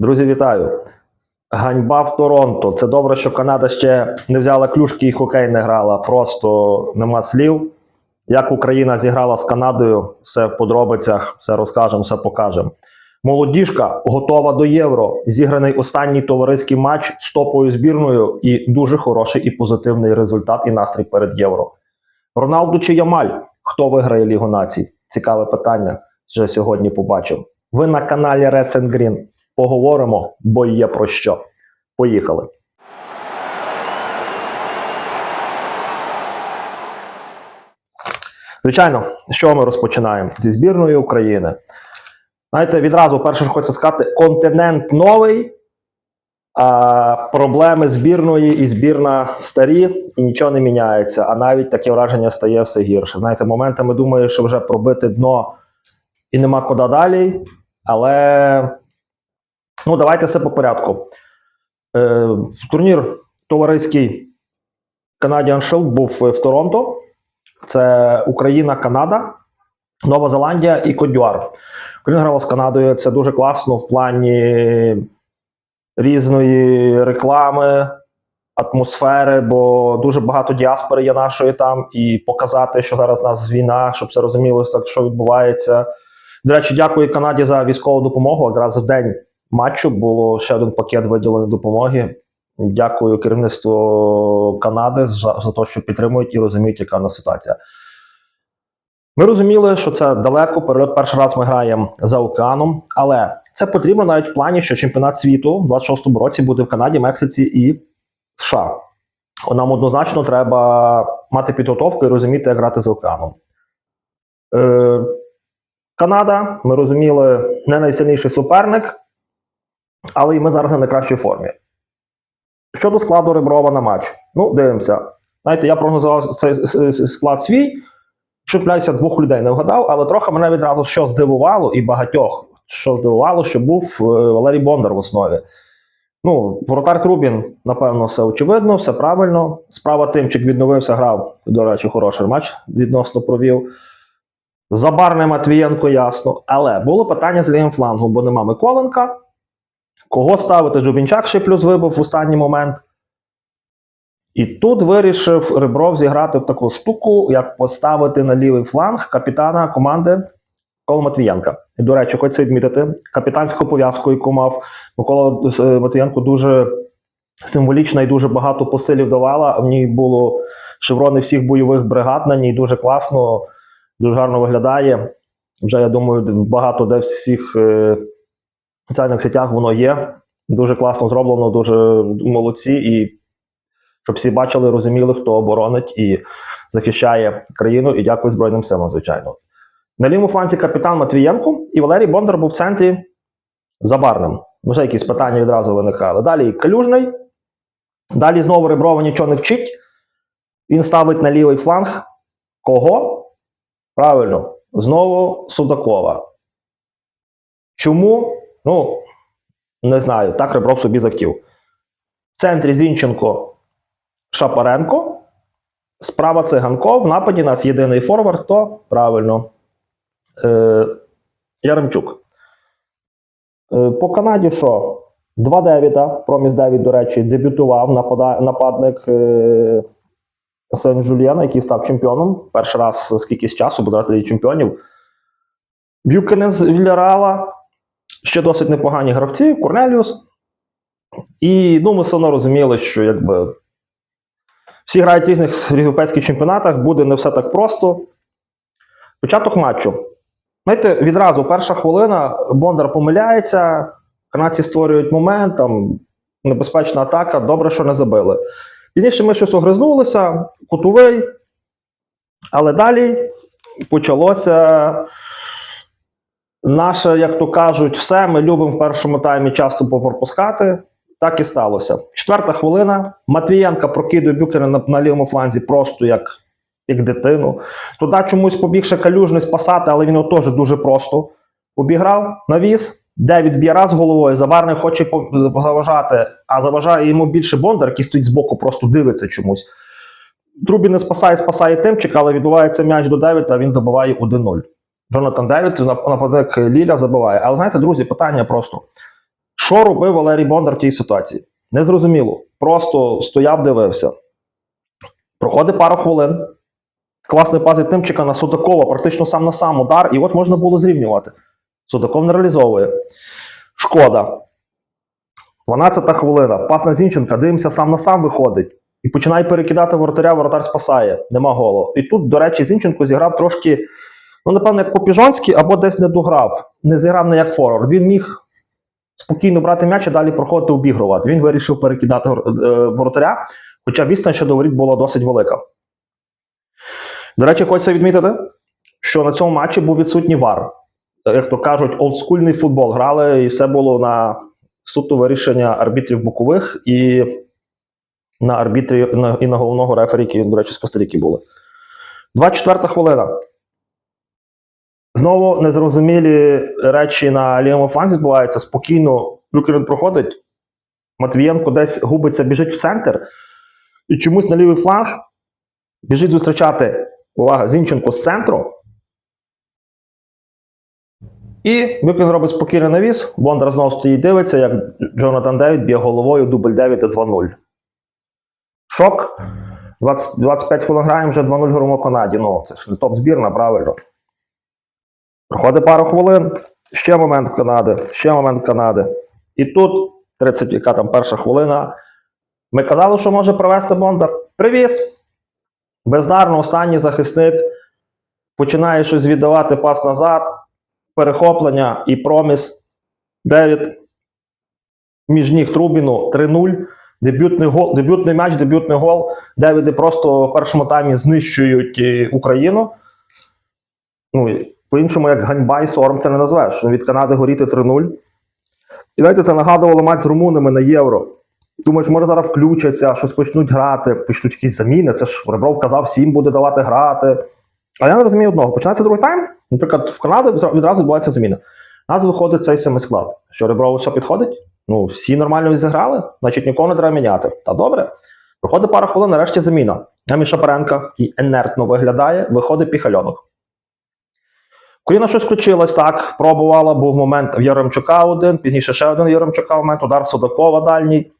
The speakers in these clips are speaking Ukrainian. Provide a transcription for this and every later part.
Друзі, вітаю! Ганьба в Торонто. Це добре, що Канада ще не взяла клюшки і хокей не грала. Просто нема слів. Як Україна зіграла з Канадою, все в подробицях, все розкажемо, все покажемо. Молодіжка готова до євро. Зіграний останній товариський матч з топовою збірною і дуже хороший і позитивний результат і настрій перед євро. Роналду чи Ямаль? Хто виграє Лігу націй? Цікаве питання. Вже сьогодні побачив. Ви на каналі Reds and Green. Поговоримо, бо є про що. Поїхали. Звичайно, з чого ми розпочинаємо? Зі збірної України. Знаєте, відразу перше, що хочеться сказати, континент новий, а проблеми збірної і збірна старі, і нічого не міняється. А навіть таке враження стає все гірше. Знаєте, моментами думаю, що вже пробити дно і нема куди далі. Але ну, давайте все по порядку. Е, турнір товариський Canadian Shield був в Торонто. Це Україна, Канада, Нова Зеландія і Кодюар. Україна грала з Канадою. Це дуже класно в плані різної реклами, атмосфери, бо дуже багато діаспори є нашої там, і показати, що зараз у нас війна, щоб все розумілося, що відбувається. До речі, дякую Канаді за військову допомогу. Якраз в день матчу було ще один пакет виділеної допомоги. Дякую керівництву Канади за, за те, що підтримують і розуміють, яка в нас ситуація. Ми розуміли, що це далеко. Перельот перший раз ми граємо за океаном, але це потрібно навіть в плані, що чемпіонат світу в 26-му році буде в Канаді, Мексиці і США. Нам однозначно треба мати підготовку і розуміти, як грати за океаном. Е, Канада, ми розуміли, не найсильніший суперник, але і ми зараз на найкращій формі. Щодо складу Реброва на матч, ну, дивимося. Знаєте, я прогнозував цей склад свій, що двох людей не вгадав, але трохи мене відразу що здивувало, і багатьох, що здивувало, що був е, Валерій Бондар в основі. Ну, воротар Трубін, напевно, все очевидно, все правильно. Справа Тимчик відновився, грав, до речі, хороший матч відносно провів. Забарне Матвієнко, ясно. Але було питання з лівим флангом, бо нема Миколенка. Кого ставити? Жубінчак ще плюс вибив в останній момент. І тут вирішив Ребров зіграти в таку штуку, як поставити на лівий фланг капітана команди Микола Матвієнка. І, до речі, хочеться відмітити, капітанську пов'язку, яку мав Микола е, Матвієнко, дуже символічна і дуже багато посилів давала. В ній було шеврони всіх бойових бригад, на ній дуже класно, дуже гарно виглядає. Вже, я думаю, багато де всіх е, соціальних сетях воно є. Дуже класно зроблено, дуже молодці. І щоб всі бачили, розуміли, хто оборонить і захищає країну. І дякую Збройним силам, звичайно. На лівому фланці капітан Матвієнко і Валерій Бондар був в центрі забарним. Ну, вже якісь питання відразу виникали. Далі Калюжний. Далі знову Реброва нічого не вчить. Він ставить на лівий фланг. Кого? Правильно, знову Судакова. Чому? Ну, не знаю. Так Ребров собі захотів. В центрі Зінченко Шапаренко. Справа Циганко. В нападі нас єдиний форвард, то правильно. Е, Яремчук. Е, по Канаді що? 2 Девіда. Проміс Девід, до речі, дебютував напада- нападник е, сен жульєна який став чемпіоном. Перший раз скільки з часу буде чемпіонів. Бюкенен з Вільяреала. Ще досить непогані гравці. Корнеліус. І ну, ми все одно розуміли, що якби всі грають в різних європейських чемпіонатах, буде не все так просто. Початок матчу. Знаєте, відразу перша хвилина, Бондар помиляється, канадці створюють момент, там небезпечна атака, добре, що не забили. Пізніше ми щось огризнулися, кутовий, але далі почалося наше, як то кажуть, все. Ми любимо в першому таймі часто попропускати. Так і сталося. Четверта хвилина. Матвієнка прокидує Бюкера на, на лівому фланзі просто як, як дитину. Туди чомусь побіг калюжний спасати, але він його теж дуже просто обіграв, навіс. Девід б'є раз головою, Заварний хоче заважати, а заважає йому більше Бондар, який стоїть збоку, просто дивиться чомусь. Трубі не спасає, спасає Тимчик, але відбувається м'яч до Девіда, він добиває 1-0. Джонатан Девід, нап- нападник Ліля, забиває. Але знаєте, друзі, питання просто: Що робив Валерій Бондар в тій ситуації? Незрозуміло. Просто стояв, дивився. Проходить пару хвилин. Класний пас від Тимчика на Судакова, практично сам на сам удар, і от можна було зрівнювати. Судаков не реалізовує. Шкода. 12-та хвилина. Пас на Зінченка, дивимося, сам на сам виходить. І починає перекидати воротаря, воротар спасає. Нема голу. І тут, до речі, Зінченко зіграв трошки, ну, напевно, як по-піжонськи, або десь не дограв. Не зіграв не як форвард. Він міг спокійно брати м'яч і далі проходити обігрувати. Він вирішив перекидати е, воротаря, хоча відстань ще до воріт була досить велика. До речі, хочеться відмітити, що на цьому матчі був відсутній вар. Як то кажуть, олдскульний футбол грали, і все було на суто вирішення арбітрів бокових і на арбітрі і на головного рефері, які, до речі, з Костаріки були. 24 хвилина. Знову незрозумілі речі на лівому фланзі відбуваються. Спокійно Люкерин проходить. Матвієнко десь губиться, біжить в центр. І чомусь на лівий фланг біжить зустрічати увага, Зінченко з центру. І Бюкін робить спокійний навіс. Бондар знову стоїть дивиться, як Джонатан Девід б'є головою дубль 9 і 2-0. Шок. 20, 25 хвилин граємо вже 2-0 громо Канаді. Ну, це ж топ-збірна, правильно. Проходить пару хвилин. Ще момент Канади, ще момент Канади. І тут, 30, яка там перша хвилина. Ми казали, що може провести Бондар. Привіз. Бездарно, останній захисник. Починає щось віддавати пас назад. Перехоплення і проміс. Девід. Між ніг Трубіну 3-0. Дебютний, гол, дебютний матч, дебютний гол. Девіди просто в першому таймі знищують е, Україну. Ну, по-іншому, як ганьба і сором це не назвеш. Ну, Від Канади горіти 3-0. І знаєте, це нагадувало матч з румунами на євро. Думаєш, може зараз включаться, щось почнуть грати, почнуть якісь заміни. Це ж Ребров казав, всім буде давати грати. А я не розумію одного. Починається другий тайм. Наприклад, в Канаді відразу відбувається заміна. У нас виходить цей самий склад. Що Реброву все підходить? Ну, всі нормально зіграли, значить нікого не треба міняти. Та добре. Проходить пара хвилин, нарешті заміна. Емі Шапаренка і інертно виглядає, виходить піхальонок. Україна щось включилась, так, пробувала, був момент в Яремчука один, пізніше ще один Яремчука момент, удар Судакова дальній.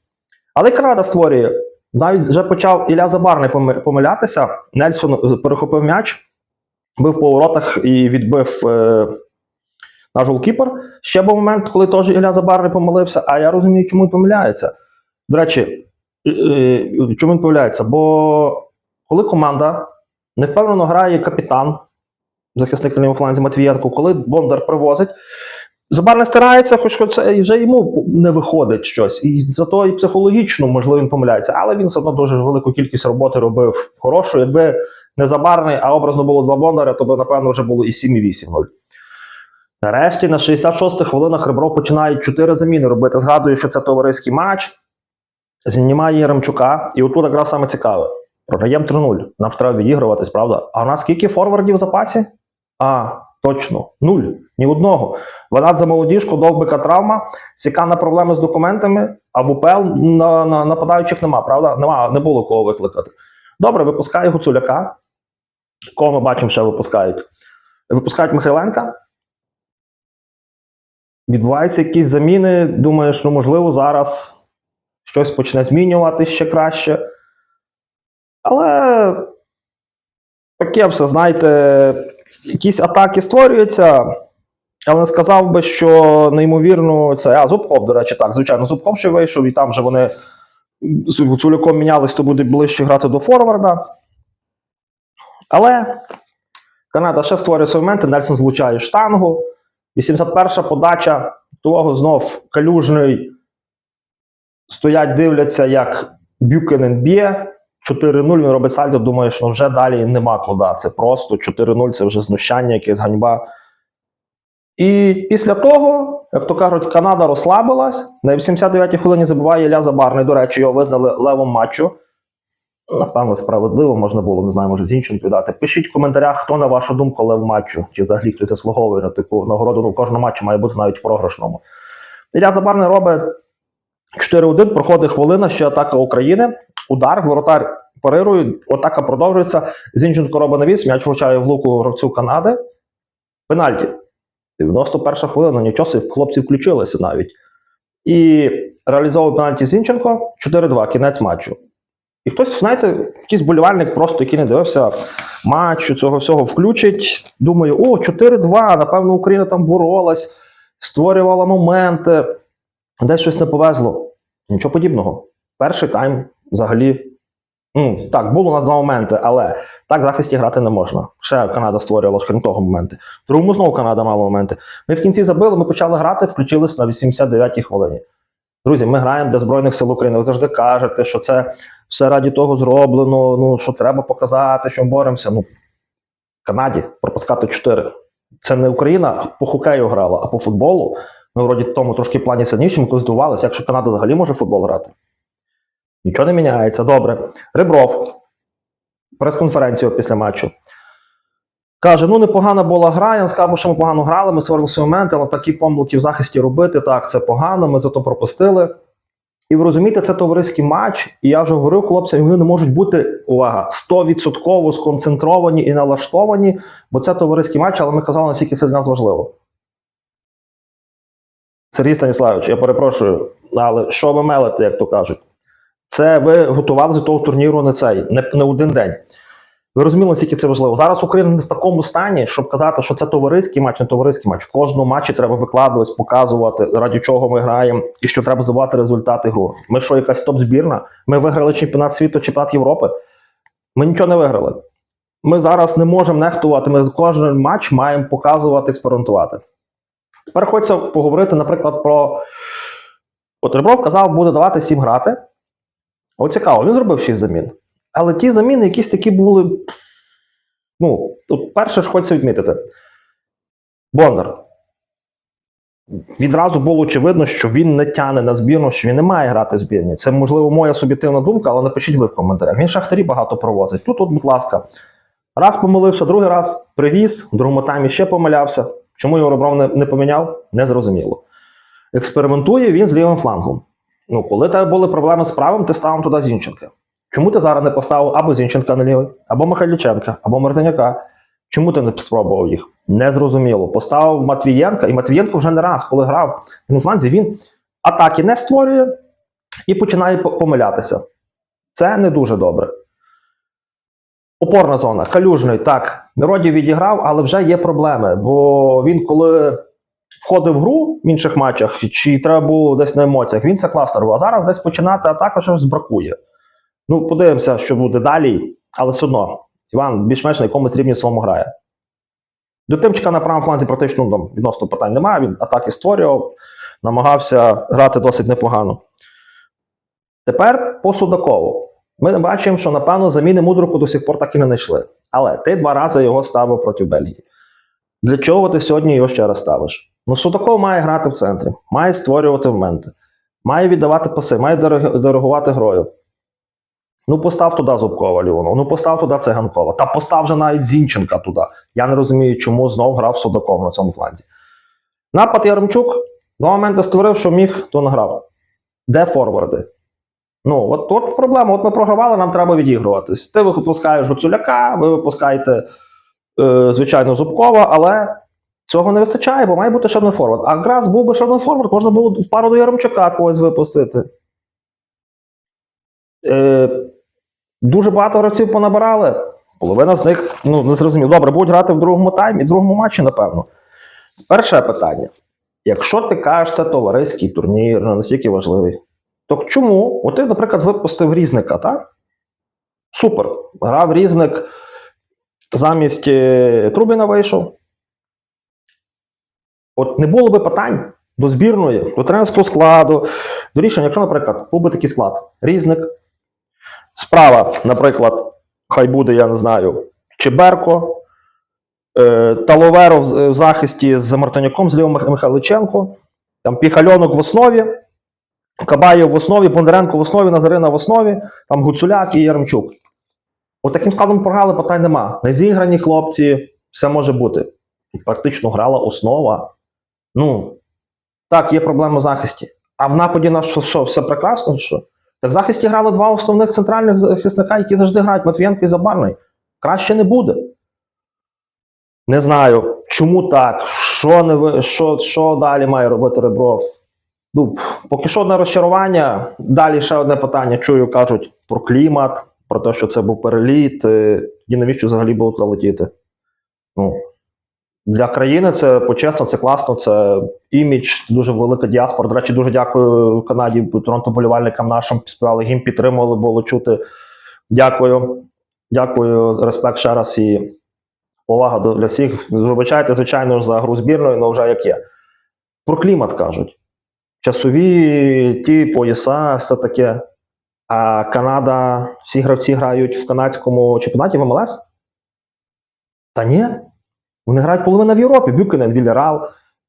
Але Канада створює. Навіть вже почав Ілля Забарний помилятися. Нельсон перехопив м'яч, бив по воротах і відбив е, наш голкіпер. Ще був момент, коли теж Ілля Забарний помилився, а я розумію, чому він помиляється. До речі, е, е, чому він помиляється? Бо коли команда невпевнено грає капітан, захисник на лівому фланзі Матвієнко, коли Бондар привозить, Забарний старається, хоч це і вже йому не виходить щось. І зато і психологічно, можливо, він помиляється, але він все одно дуже велику кількість роботи робив хорошу. Якби не Забарний, а образно було два Бондаря, то б, напевно, вже було і 7, і 8-0. Нарешті на 66-х хвилинах Ребров починає 4 заміни робити. Згадую, що це товариський матч. Знімає Яремчука, і отут якраз саме цікаве. Програємо 3-0. Нам треба відігруватись, правда? А у нас скільки форвардів в запасі? А, точно, нуль. Ні одного. Ванат за молодіжку, довбика травма, Сікана проблеми з документами, а в УПЛ на, на, нападаючих нема, правда? Нема, не було кого викликати. Добре, випускає Гуцуляка. Кого ми бачимо, ще випускають? Випускають Михайленка. Відбуваються якісь заміни. Думаєш, ну можливо, зараз щось почне змінювати ще краще. Але таке все, знаєте, якісь атаки створюються. Але сказав би, що неймовірно це. А, Зубков, до речі, так, звичайно, Зубков ще вийшов, і там вже вони з Гуцуляком мінялись, то буде ближче грати до форварда. Але Канада ще створює свої моменти, Нельсон злучає штангу. 81-ша подача того знов калюжний. Стоять, дивляться, як Бюкенен б'є. 4-0 він робить сальдо, думаєш, ну вже далі нема куди. Це просто 4-0, це вже знущання, якесь ганьба. І після того, як то кажуть, Канада розслабилась. На 89-й хвилині забуває Ілля Забарний. До речі, його визнали левом матчу. Напевно, справедливо можна було, не знаю, може з іншим віддати. Пишіть в коментарях, хто, на вашу думку, лев матчу, чи взагалі хтось заслуговує на таку нагороду. Ну, в кожному матчі має бути навіть в програшному. Ілля Забарний робить 4-1, проходить хвилина, ще атака України. Удар, воротар парирує, атака продовжується. Зінченко робить навіс, м'яч влучає в луку гравцю Канади. Пенальті. 91 хвилина, нічого хлопці включилися навіть. і реалізовував пенальті Зінченко 4-2, кінець матчу. І хтось, знаєте, якийсь болівальник просто, який не дивився матчу, цього всього включить, думає, о, 4-2, напевно, Україна там боролась, створювала моменти, десь щось не повезло. Нічого подібного. Перший тайм взагалі. Ну, так, було у нас два моменти, але так в захисті грати не можна. Ще Канада створювала, крім того, моменти. В другому знову Канада мала моменти. Ми в кінці забили, ми почали грати, включились на 89-й хвилині. Друзі, ми граємо для Збройних сил України. Ви завжди кажете, що це все раді того зроблено, ну що треба показати, що ми боремося. Ну, в Канаді пропускати 4. Це не Україна по хокею грала, а по футболу. Ми вроді в тому трошки плані сильніші, ми коли здивувалися, якщо Канада взагалі може футбол грати. Нічого не міняється. Добре. Ребров. Прес-конференцію після матчу. Каже: ну непогана була гра. Я не сказав, що ми погано грали, ми створили свої моменти, але такі помилки в захисті робити, так, це погано, ми зато пропустили. І ви розумієте, це товариський матч, і я вже говорив хлопцям, вони не можуть бути, увага, 100% сконцентровані і налаштовані, бо це товариський матч, але ми казали, наскільки це для нас важливо. Сергій Станіславович, я перепрошую, але що ви мелите, як то кажуть? Це ви готувалися до того турніру не цей, не, не один день. Ви розуміли, наскільки це важливо. Зараз Україна не в такому стані, щоб казати, що це товариський матч, не товариський матч. В кожному матчі треба викладуватись, показувати, раді чого ми граємо і що треба здобувати результати гру. Ми що, якась топ-збірна? Ми виграли чемпіонат світу, чемпіонат Європи. Ми нічого не виграли. Ми зараз не можемо нехтувати. Ми кожен матч маємо показувати, експериментувати. Тепер хочеться поговорити, наприклад, про. От Ребров казав, буде давати всім грати. От цікаво, він зробив 6 замін. Але ті заміни якісь такі були. Ну, тут перше ж хочеться відмітити. Бондар. Відразу було очевидно, що він не тяне на збірну, що він не має грати в збірні. Це, можливо, моя суб'єктивна думка, але напишіть ви в коментарях. Він шахтарі багато провозить. Тут, от, будь ласка, раз помилився, другий раз привіз, в другому таймі ще помилявся. Чому його Ребров не, не поміняв? Незрозуміло. Експериментує він з лівим флангом. Ну, коли тебе були проблеми з правим, ти ставив туди Зінченка. Чому ти зараз не поставив або Зінченка на лівий, або Михайліченка, або Мартиняка? Чому ти не спробував їх? Незрозуміло. Поставив Матвієнка, і Матвієнко вже не раз, коли грав на фланзі, він атаки не створює і починає помилятися. Це не дуже добре. Опорна зона. Калюжний, так, Мироді відіграв, але вже є проблеми. Бо він, коли входив в гру в інших матчах, чи треба було десь на емоціях, він це класно робив. А зараз десь починати атаку щось бракує. Ну, подивимося, що буде далі, але все одно, Іван більш-менш на якомусь рівні своєму грає. До Тимчика на правому фланзі практично ну, там, відносно питань немає. Він атаки створював, намагався грати досить непогано. Тепер по Судакову. Ми бачимо, що, напевно, заміни мудроку до сих пор так і не знайшли. Але ти два рази його ставив проти Бельгії. Для чого ти сьогодні його ще раз ставиш? Ну, Судаков має грати в центрі, має створювати моменти, має віддавати паси, має диригувати грою. Ну, постав туди Зубкова Ліону, ну постав туди Циганкова. Та постав вже навіть Зінченка туди. Я не розумію, чому знов грав Судаков на цьому фланзі. Напад Яремчук до моменту створив, що міг, то награв. Де форварди? Ну, от, от проблема. От ми програвали, нам треба відігруватись. Ти випускаєш Гуцуляка, ви випускаєте, е, звичайно, Зубкова, але цього не вистачає, бо має бути ще один форвард. А якраз був би ще один форвард, можна було в пару до Яремчука когось випустити. Е, дуже багато гравців понабирали. Половина з них, ну, не зрозуміло. Добре, будуть грати в другому таймі, в другому матчі, напевно. Перше питання. Якщо ти кажеш, це товариський турнір, настільки важливий, то чому? От ти, наприклад, випустив різника, так? Супер. Грав різник, замість е, Трубіна вийшов. От не було би питань до збірної, до тренерського складу, до рішення, якщо, наприклад, був би такий склад, різник, справа, наприклад, хай буде, я не знаю, Чеберко, е, Таловеро в, в захисті з Мартинюком, з Лівом Мих- Михайличенко, там Піхальонок в основі, Кабаєв в основі, Бондаренко в основі, Назарина в основі, там Гуцуляк і Яремчук. От таким складом програли, питань нема. Не зіграні хлопці, все може бути. Практично грала основа. Ну, так, є проблеми в захисті. А в нападі на що, що все прекрасно? Що? Так в захисті грали два основних центральних захисника, які завжди грають Матвієнко і Забарний. Краще не буде. Не знаю, чому так, що, не що, що далі має робити Ребров. Ну, поки що одне розчарування. Далі ще одне питання. Чую, кажуть про клімат, про те, що це був переліт. е, І навіщо взагалі було летіти? Ну, для країни це почесно, це класно, це імідж, дуже велика діаспора. До речі, дуже дякую Канаді, Торонто болівальникам нашим співали гімн, підтримували, було чути. Дякую. Дякую, респект ще раз і повага для всіх. Вибачайте, звичайно, за гру збірної, але вже як є. Про клімат кажуть. Часові ті пояса, все таке. А Канада, всі гравці грають в канадському чемпіонаті в МЛС? Та ні. Вони грають половина в Європі. Бюкенен, Вільярал,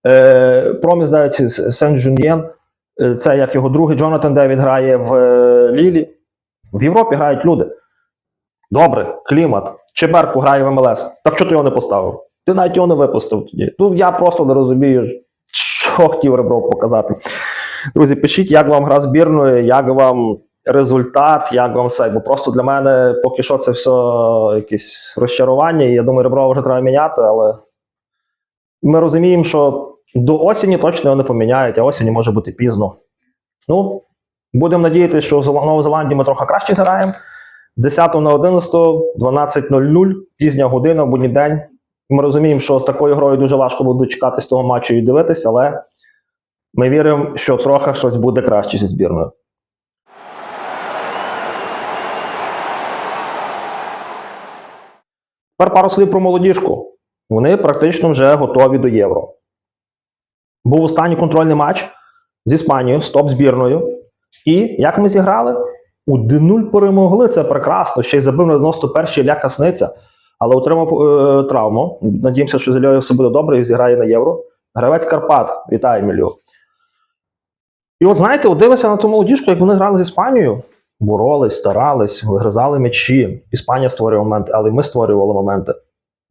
е, навіть сен жуньєн е, це як його другий Джонатан Девід грає в е, Лілі. В Європі грають люди. Добре, клімат. Чеберку грає в МЛС. Так що ти його не поставив? Ти навіть його не випустив тоді. Ну я просто не розумію, що хотів Ребров показати. Друзі, пишіть, як вам гра збірної, як вам результат, як вам все. Бо просто для мене поки що це все якесь розчарування. І я думаю, Реброва вже треба міняти, але ми розуміємо, що до осені точно його не поміняють, а осені може бути пізно. Ну, будемо надіятися, що в Новій Зеландії ми трохи краще зіграємо. З 10 на 11, 12.00, пізня година, будній день. Ми розуміємо, що з такою грою дуже важко буде чекати з того матчу і дивитися, але ми віримо, що трохи щось буде краще зі збірною. Тепер пару слів про молодіжку. Вони практично вже готові до євро. Був останній контрольний матч з Іспанією, з топ-збірною. І як ми зіграли? У 1-0 перемогли. Це прекрасно. Ще й забив на 91-й Ілля Касниця, але отримав е, травму. Надіємося, що з все буде добре і зіграє на євро. Гравець Карпат. Вітаю, Мілю. І от знаєте, дивися на ту молодіжку, як вони грали з Іспанією. Боролись, старались, вигризали м'ячі. Іспанія створювала моменти, але ми створювали моменти.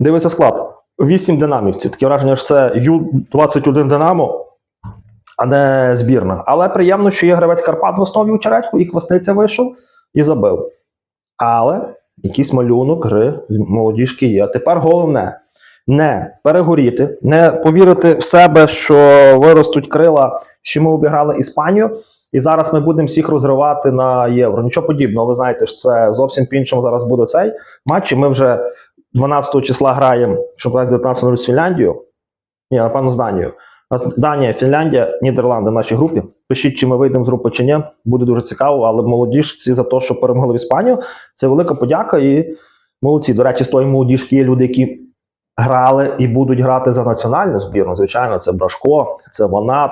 Дивися склад. Вісім динамівців. Таке враження, що це Ю-21 Динамо, а не збірна. Але приємно, що є гравець Карпат в основі у Чередьку, і Квасниця вийшов і забив. Але якийсь малюнок гри молодіжки є. Тепер головне не перегоріти, не повірити в себе, що виростуть крила, що ми обіграли Іспанію. І зараз ми будемо всіх розривати на євро. Нічого подібного. Ви знаєте, що це зовсім по-іншому зараз буде цей матч. І ми вже 12 числа граємо, щоб 19 з Фінляндією. Ні, напевно, з Данією. Данія, Фінляндія, Нідерланди в нашій групі. Пишіть, чи ми вийдемо з групи чи ні. Буде дуже цікаво, але молодіжці за те, що перемогли в Іспанію. Це велика подяка і молодці. До речі, з тої молодіжки є люди, які грали і будуть грати за національну збірну. Звичайно, це Брашко, це Ванат.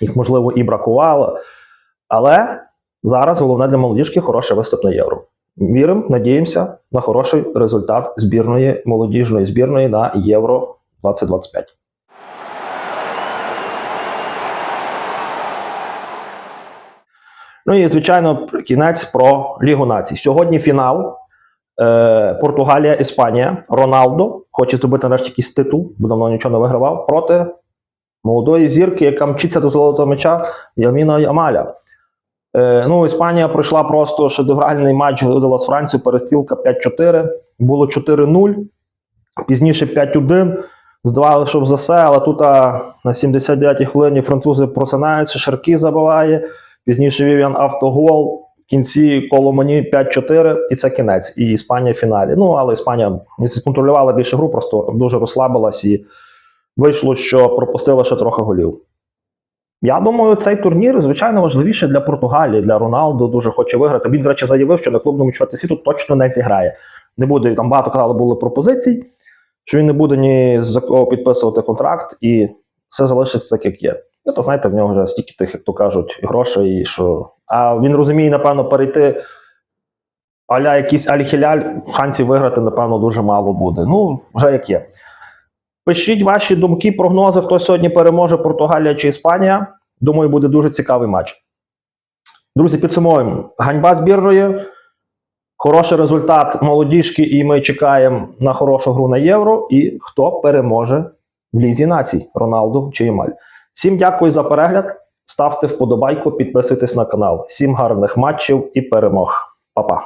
Їх, можливо, і бракувало. Але зараз головне для молодіжки хороший виступ на євро. Віримо, надіємося на хороший результат збірної молодіжної збірної на Євро 2025. Ну і звичайно, кінець про Лігу націй. Сьогодні фінал. Е, Португалія, Іспанія. Роналдо хоче зробити нарешті якийсь титул, бо давно нічого не вигравав. Проти молодої зірки, яка мчиться до золотого м'яча Яміна Ямаля. Е, ну, Іспанія пройшла просто шедевральний матч, видала з Францією, перестрілка 5-4. Було 4-0, пізніше 5-1. Здавали, що за все, але тут а, на 79-й хвилині французи просинаються, Шарки забиває. Пізніше Вів'ян автогол. В кінці Коломані 5-4, і це кінець. І Іспанія в фіналі. Ну, але Іспанія не контролювала більше гру, просто дуже розслабилась і вийшло, що пропустила ще трохи голів. Я думаю, цей турнір, звичайно, важливіше для Португалії, для Роналду дуже хоче виграти. Він, до речі, заявив, що на клубному чемпіонаті світу точно не зіграє. Не буде там багато казали, були пропозицій, що він не буде ні за кого підписувати контракт, і все залишиться так, як є. Ну, то знаєте, в нього вже стільки тих, як то кажуть, грошей, що. А він розуміє, напевно, перейти аля якийсь аль-хіляль, шансів виграти, напевно, дуже мало буде. Ну, вже як є. Пишіть ваші думки, прогнози, хто сьогодні переможе Португалія чи Іспанія. Думаю, буде дуже цікавий матч. Друзі, підсумуємо. Ганьба збірної, хороший результат молодіжки, і ми чекаємо на хорошу гру на євро. І хто переможе в Лізі націй Роналду чи Ямаль. Всім дякую за перегляд. Ставте вподобайку, підписуйтесь на канал. Всім гарних матчів і перемог. Па-па.